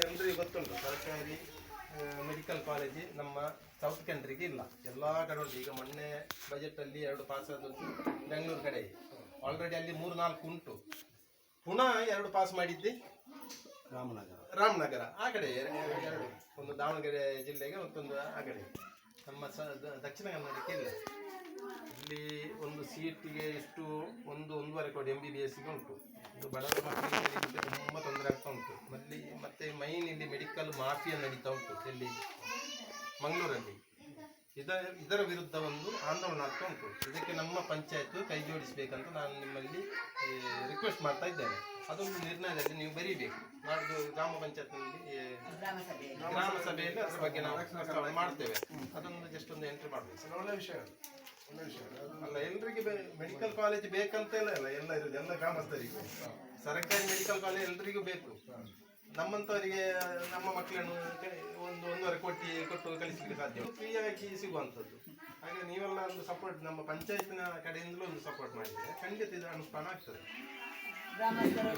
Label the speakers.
Speaker 1: ಎಲ್ಲರಿಗೂ ಗೊತ್ತುಂಟು ಸರ್ಕಾರಿ ಮೆಡಿಕಲ್ ಕಾಲೇಜ್ ನಮ್ಮ ಸೌತ್ ಕಂಟ್ರಿಗೆ ಇಲ್ಲ. ಎಲ್ಲ ಕಡೆ ಉಂಟು ಈಗ ಮೊನ್ನೆ ಬಜೆಟಲ್ಲಿ ಎರಡು ಪಾಸ್ ಆದದ್ದು ಬೆಂಗಳೂರು ಕಡೆ. ಆಲ್ರೆಡಿ ಅಲ್ಲಿ ಮೂರು ನಾಲ್ಕು ಉಂಟು. ಪುನಃ ಎರಡು ಪಾಸ್ ಮಾಡಿದ್ದೆ?
Speaker 2: ರಾಮನಗರ.
Speaker 1: ರಾಮನಗರ. ಆ ಕಡೆ ಎರ- ಎರಡು ಒಂದು ದಾವಣಗೆರೆ ಜಿಲ್ಲೆಗೆ ಮತ್ತೊಂದು ಆ ಕಡೆ. ನಮ್ಮ ಸ ದಕ್ಷಿಣ ಕನ್ನಡಕ್ಕೆ ಇಲ್ಲ. ಇಲ್ಲಿ ಒಂದು ಸೀಟಿಗೆ ಎಷ್ಟು ಒಂದು ಒಂದೂವರೆ ಕೋಟಿ ಎಂ ಬಿ ಬಿ ಎಸ್ಗೆ ಉಂಟು. ಇದು ಬಡವರ ಮಕ್ಕಳಿಗೆ ತುಂಬ ತೊಂದರೆ ಆಗ್ತಾ ಉಂಟು. ಮಲ್ಲಿ ಮತ್ತೆ ಮೈನ್ ಇಲ್ಲಿ ಮೆಡಿಕಲ್ ಮಾಫಿಯಾ ನಡೀತಾ ಉಂಟು ಇಲ್ಲಿ ಮಂಗಳೂರಲ್ಲಿ. ಇದ ಇದರ ವಿರುದ್ಧ ಒಂದು ಆಂದೋಲನ ಆಗ್ತಾ ಉಂಟು. ಇದಕ್ಕೆ ನಮ್ಮ ಪಂಚಾಯತ್ ಕೈ ಜೋಡಿಸಬೇಕಂತ ನಾನು ನಿಮ್ಮಲ್ಲಿ ರಿಕ್ವೆಸ್ಟ್ ಮಾಡ್ತಾ ಇದ್ದೇನೆ. ಅದೊಂದು ನಿರ್ಣಯದಲ್ಲಿ ನೀವು ಬರೀಬೇಕು. ನಾಡ್ದು ಗ್ರಾಮ ಪಂಚಾಯತ್ನಲ್ಲಿ ಗ್ರಾಮ ಸಭೆಯಲ್ಲಿ ಅದರ ಬಗ್ಗೆ ನಾವು ಮಾಡ್ತೇವೆ. ಅದೊಂದು ಜಸ್ಟ್ ಒಂದು ಎಂಟ್ರಿ ಮಾಡಬೇಕು.
Speaker 3: ಒಳ್ಳೆ ವಿಷಯ. ಒಳ್ಳೆ ವಿಷಯ
Speaker 1: ಅಲ್ಲ ಎಲ್ರಿಗೆ ಮೆಡಿಕಲ್ ಕಾಲೇಜ್ ಬೇಕಂತ ಇಲ್ಲ ಅಲ್ಲ ಎಲ್ಲ ಇರೋದು ಎಲ್ಲ ಗ್ರಾಮಸ್ಥರಿಗೂ. ಸರ್ಕಾರಿ ಮೆಡಿಕಲ್ ಕಾಲೇಜ್ ಎಲ್ರಿಗೂ ಬೇಕು. ನಮ್ಮಂಥವರಿಗೆ ನಮ್ಮ ಮಕ್ಕಳನ್ನು ಒಂದು ಒಂದೂವರೆ ಕೋಟಿ ಕೊಟ್ಟು ಕಲಿಸಲಿಕ್ಕೆ ಸಾಧ್ಯ ಫ್ರೀಯಾಗಿ ಸಿಗುವಂಥದ್ದು. ಹಾಗೆ ನೀವೆಲ್ಲ ಒಂದು ಸಪೋರ್ಟ್ ನಮ್ಮ ಪಂಚಾಯತ್ನ ಕಡೆಯಿಂದಲೂ ಒಂದು ಸಪೋರ್ಟ್ ಮಾಡಿದರೆ ಖಂಡಿತ ಇದು ಅನುಷ್ಠಾನ ಆಗ್ತದೆ.
Speaker 4: ಗ್ರಾಮಸ್ಥರು